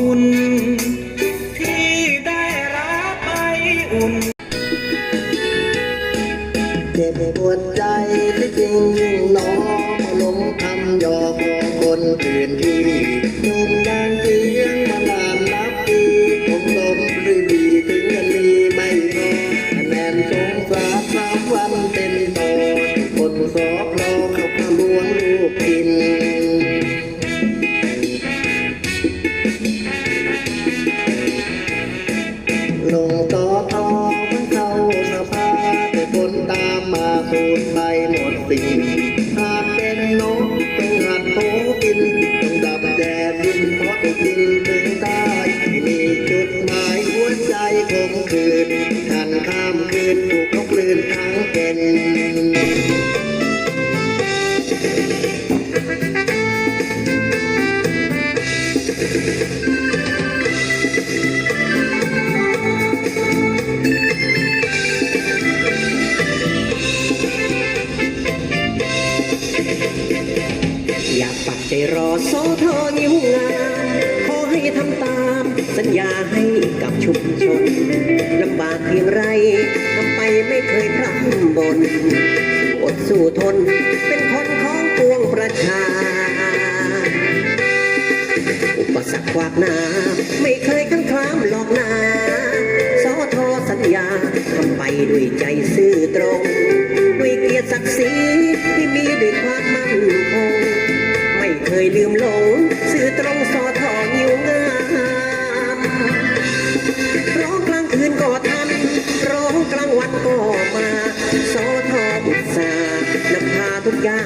อุ่น สู้อดสู้ทน เป็นคนของปวงประชา อุปสรรคขวากหน้า ไม่เคยข้นคลามหลอกนาสอทอสัญญาทำไปด้วยใจซื่อตรง ด้วยเกียรติศักดิ์ศรีที่มีด้วยความมั่นคง ไม่เคยลืมลง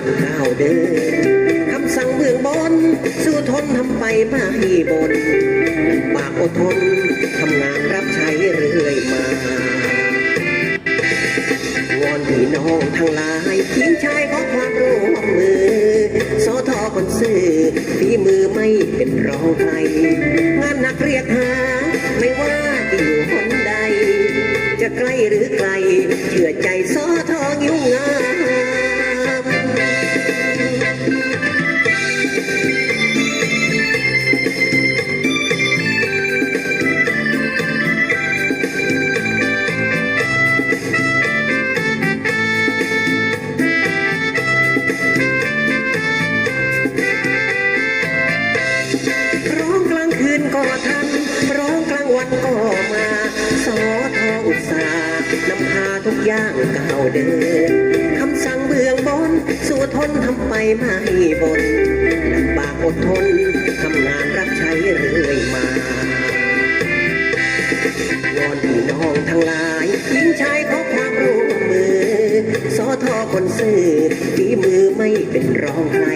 ทุกอย่างก้าวเดินคำสั่งเบื้องบน สู้ทนทำไปไม่บนลำบากอดทนทำงานรับใช้เรื่อยมาวอนพี่น้องทั้งหลายหญิงชายขอความร่วมมือสอทอคนซื่อฝีมือไม่เป็นรองใครงานหนักเรียกหาไม่ว่าจะอยู่คนใด จะใกล้หรือไกลเชื่อใจสอทองิ้วงาม ก็ทันร้องกลางวันก็มาสอทออุตสาห์นำพาทุกอย่างก้าวเดินคำสั่งเบื้องบนสู้ทนทำไปไม่บนลำบากอดทนทำงานรับใช้เรื่อยมาวอนพี่น้องทั้งหลายหญิงชายขอความร่วมมือสอทอคนซื่อฝีมือไม่เป็นรองใคร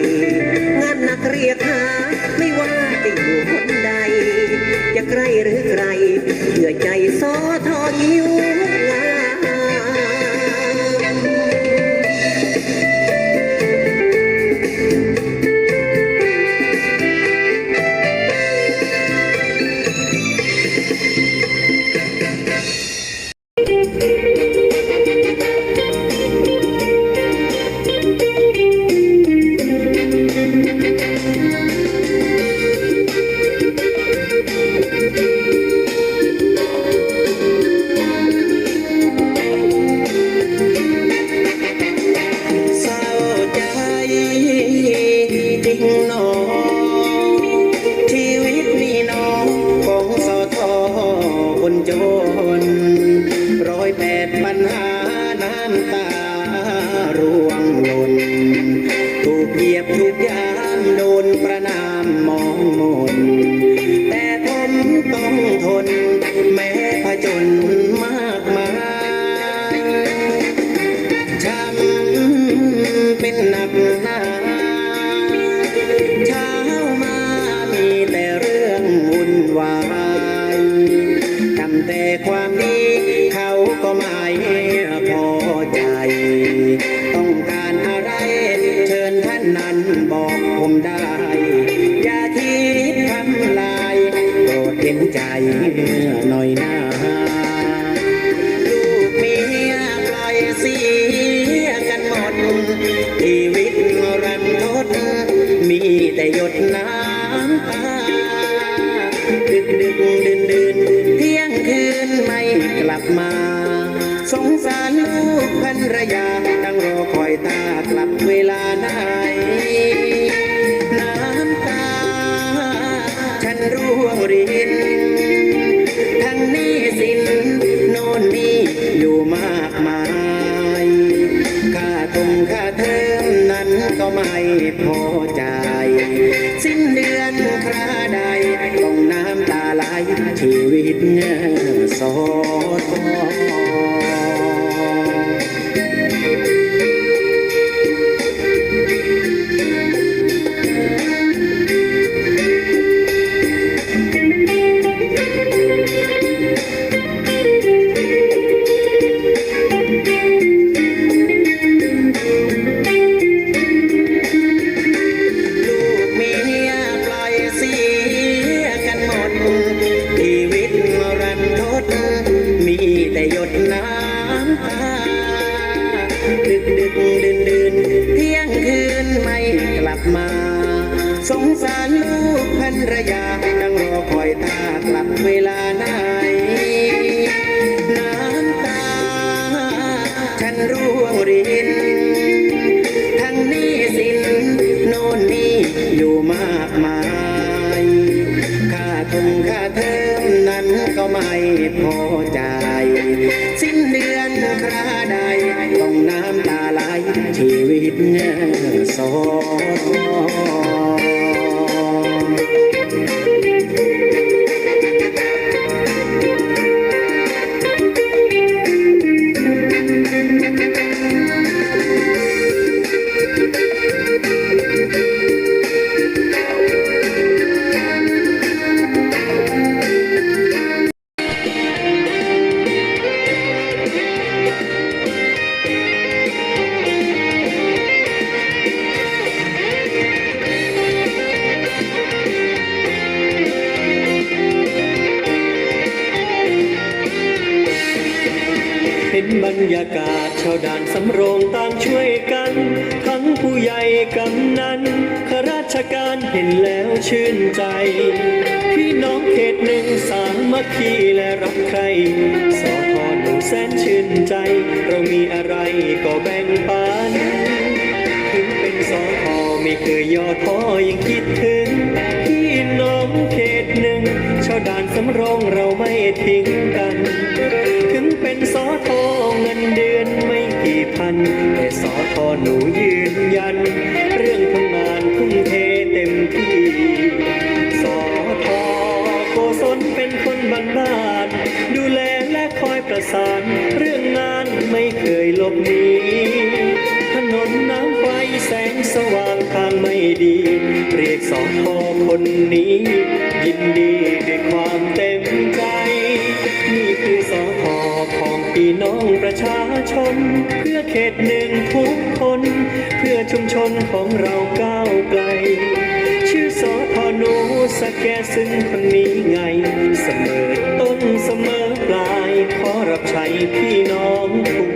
ดึกดื่นดื่นเที่ยงคืนไม่กลับมา สงสารลูกพันรยานั่งรอคอยตากลับเวลาไหนน้ำตา ฉันร่วงรินทั้งนี้สินโน่นนี่อยู่มากมายค่าทงค่าเทอมนั้นก็ไม่พอใจ สิ้นเดือนคราใดต้องน้ำ ជីវិតអ្នកសោ ยากาศชาวด่านสำโรงต่างช่วยกัน ทั้งผู้ใหญ่กำนันข้าราชการเห็นแล้วชื่นใจ พี่น้องเขตหนึ่งสามัคคีและรักใคร สอทอหนูแสนชื่นใจ เรามีอะไรก็แบ่งปัน ถึงเป็นสอทอไม่เคยย่อท้อยังคิดถึง พี่น้องเขตหนึ่งชาวด่านสำโรงเราไม่ทิ้ง หนูยืนยัน เรื่องทำงานทุ่มเทเต็มที่ สอทอโกศลเป็นคนบ้านบ้านดูแลและคอยประสาน เรื่องงานไม่เคยหลบหนีถนนน้ำไฟแสงสว่างทางไม่ดี เรียกสอทอคนนี้ ยินดีด้วยความเต็มใจนี่คือสอทอของพี่น้องประชาชน เพื่อเขตหนึ่ง คน เพื่อชุมชนของเราก้าวไกล ชื่อสอทอนูสแกซึ่งคนนี้ไง เสมอต้นเสมอปลายขอรับใช้พี่น้องทุก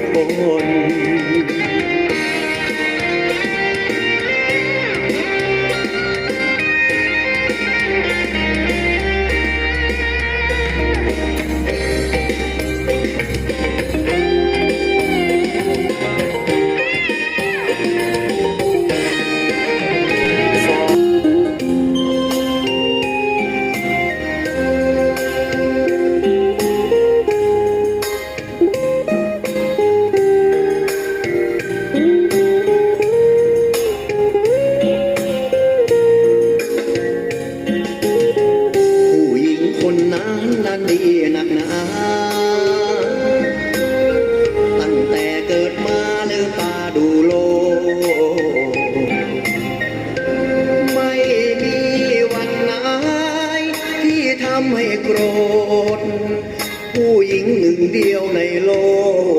เดียวในโล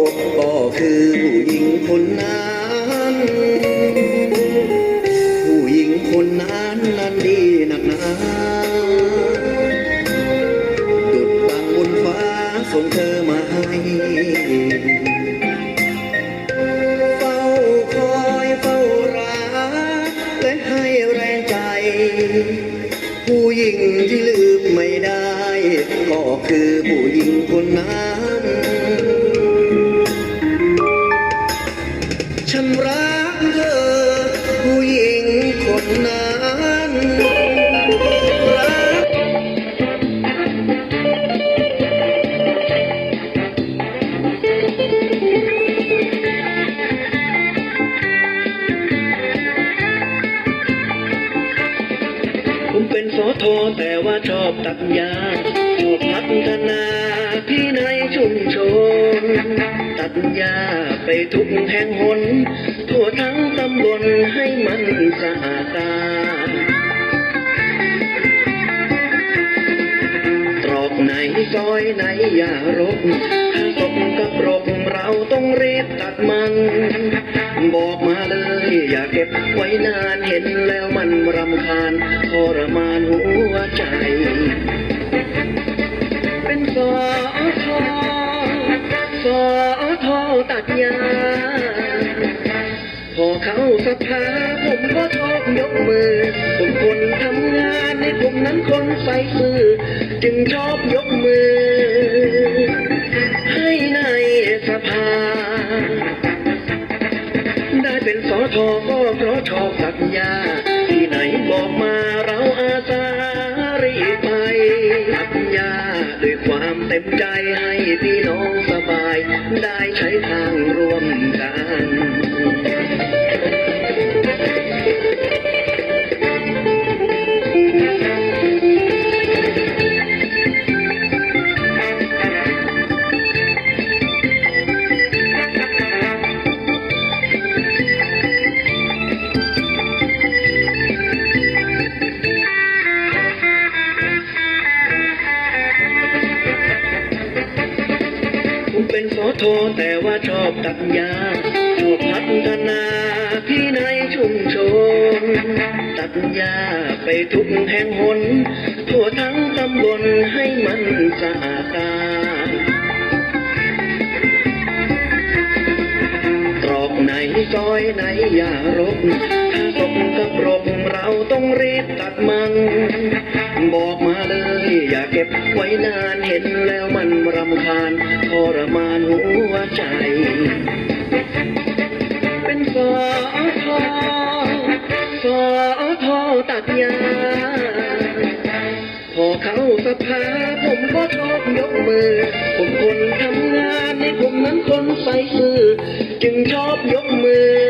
ก ก็คือผู้หญิงคนนั้น ตัดยาชอบพัฒนาพี่ในชุมชน ตัดยาไปทุกแห่งหน ทั่วทั้งตำบลให้มันสะอาดตาตรอกไหนซอยไหนอย่ารกถ้าตก เราต้องรีบตัดมัน บอกมาเลย อย่าเก็บไว้นานเห็นแล้วมันรำคาญทรมานหัวใจ เป็นสอทอสอทอตัดยา พอเข้าสภาผมก็ชอบยกมือ ผมคนทำงานในผมนั้นคนใส่ซื่อจึงชอบยกมือ อทอก็เพราะชอบสัญญา ที่ไหนบอกมาเราอาสารีไปสัญญาด้วยความเต็มใจให้พี่น้องสบาย ได้ใช้ทางร่วมกัน แต่ว่าชอบตัดยาชอบพัฒนาที่ในชุมชน ตัดยาไปทุกแห่งหน ทั่วทั้งตำบลให้มันสะอาดตาตรอกไหนซอยไหนอย่ารกถ้าตกกับ เราต้องรีบตัดมัน บอกมาเลย อย่าเก็บไว้นานเห็นแล้วมันรำคาญทรมานหัวใจ เป็นสอทอสอทอตัดยา พอเข้าสภาผมก็ชอบยกมือ ผมคนทำงานในผมนั้นคนใส่ซื่อจึงชอบยกมือ